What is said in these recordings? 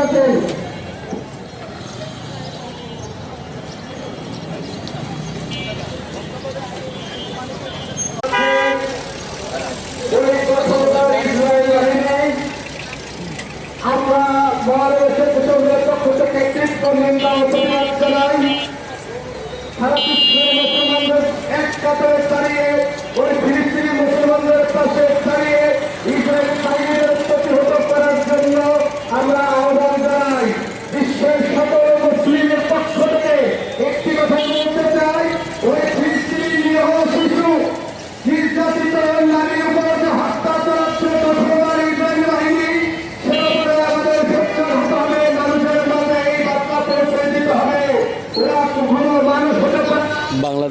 কাছে আমরা মহারাষ্ট্রের পক্ষ থেকে কৃষ্ণ নিন্দা জানাই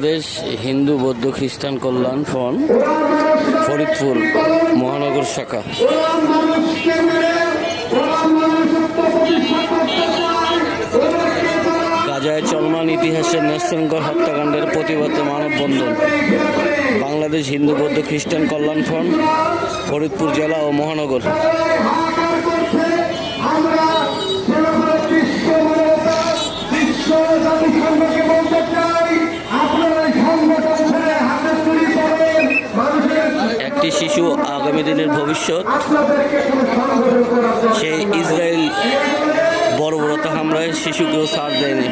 বাংলাদেশ হিন্দু, বৌদ্ধ, খ্রিস্টান কল্যাণ ফন, ফরিদপুর, মহানগর শাখা। গাজায় চলমান ইতিহাসের ন্যাসঙ্কর হত্যাকাণ্ডের প্রতিবাদে মানববন্ধন। বাংলাদেশ হিন্দু, বৌদ্ধ, খ্রিস্টান কল্যাণ ফন, ফরিদপুর জেলা ও মহানগর। একটি শিশু আগামী দিনের ভবিষ্যৎ। সেই ইসরায়েল বড় বড়তা হামলায় শিশুকেও সার দেয়নি।